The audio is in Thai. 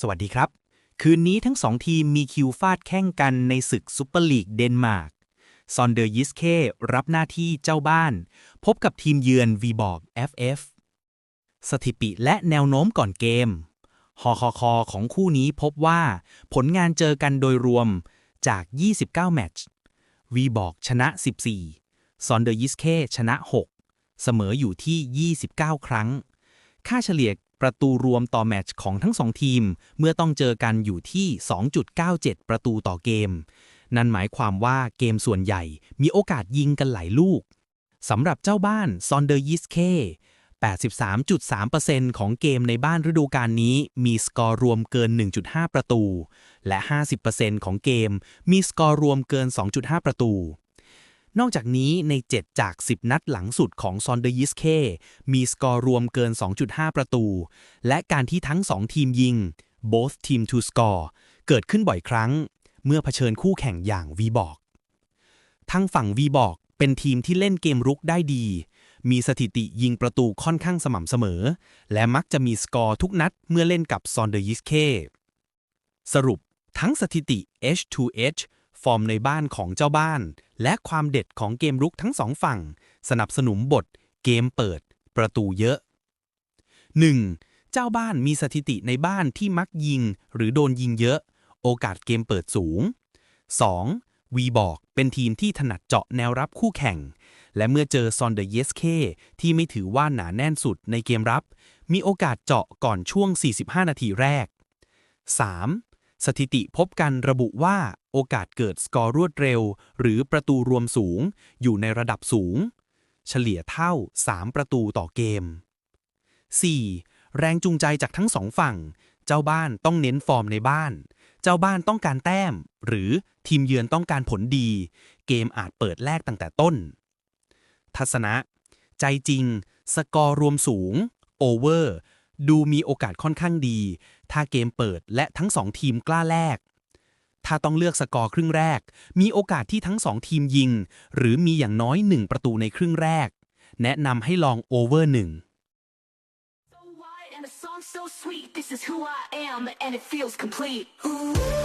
สวัสดีครับ คืนนี้ทั้งสองทีมมีคิวฟาดแข่งกันในศึกซุปเปอร์ลีกเดนมาร์กซอนเดอร์ยิสเครับหน้าที่เจ้าบ้าน พบกับทีมเยือนวีบอร์ก FF สถิติและแนวโน้มก่อนเกมฮอคอคอของคู่นี้พบว่าผลงานเจอกันโดยรวมจาก 29 แมตช์วีบอร์กชนะ 14 ซอนเดอร์ยิสเคชนะ 6 เสมออยู่ที่ 29 ครั้ง ค่าเฉลี่ย ประตูรวมต่อแมตช์ของทั้งสองทีม เมื่อต้องเจอกันอยู่ที่ 2.97 ประตูต่อเกม นั่นหมายความว่าเกมส่วนใหญ่มีโอกาสยิงกันหลายลูกสำหรับเจ้าบ้านซอนเดอร์ยิสเค83.3%ของเกมในบ้านฤดูกาลนี้มีสกอร์รวมเกิน 1.5 ประตู และ 50%ของเกมมีสกอร์รวมเกิน 2.5 ประตู นอกจากนี้ใน 7 จาก 10 นัดหลังสุดของซอนเดยิสเคมีสกอร์รวมเกิน 2.5 ประตู และการที่ทั้ง 2 ทีมยิง both team to score เกิดขึ้นบ่อยครั้ง เมื่อเผชิญคู่แข่งอย่างวีบอกทางฝั่งวีบอกเป็นทีมที่เล่นเกมรุกได้ดี มีสถิติยิงประตูค่อนข้างสม่ำเสมอ และมักจะมีสกอร์ทุกนัดเมื่อเล่นกับซอนเดยิสเคสรุปทั้งสถิติ H2H ฟอร์มในบ้านของเจ้าบ้าน และความเด็ดของเกมรุกทั้งสองฝั่ง สนับสนุนบท เกมเปิด ประตูเยอะ 1. เจ้าบ้านมีสถิติในบ้านที่มักยิง หรือโดนยิงเยอะ โอกาสเกมเปิดสูง 2. วีบอกเป็นทีมที่ถนัดเจาะแนวรับคู่แข่ง และเมื่อเจอซอนเดเยสเคที่ไม่ถือว่าหนาแน่นสุดในเกมรับ มีโอกาสเจาะก่อนช่วง 45 นาทีแรก 3. สถิติพบกันระบุว่าโอกาสเกิดสกอร์รวดเร็ว หรือประตูรวมสูง อยู่ในระดับสูง เฉลี่ยเท่า 3 ประตูต่อเกม 4. แรงจูงใจจากทั้งสองฝั่ง เจ้าบ้านต้องเน้นฟอร์มในบ้าน เจ้าบ้านต้องการแต้ม หรือทีมเยือนต้องการผลดี เกมอาจเปิดแรกตั้งแต่ต้น ทัศนะ ใจจริง สกอร์รวมสูง โอเวอร์ ดูมีโอกาสค่อนข้างดี ถ้าเกมเปิดและทั้งสองทีมกล้าแลก ถ้าต้องเลือกสกอร์ครึ่งแรก มีโอกาสที่ทั้งสองทีมยิง หรือมีอย่างน้อยหนึ่งประตูในครึ่งแรก แนะนำให้ลองโอเวอร์หนึ่ง So wide and the song so sweet. This is who I am, and it feels complete. Ooh.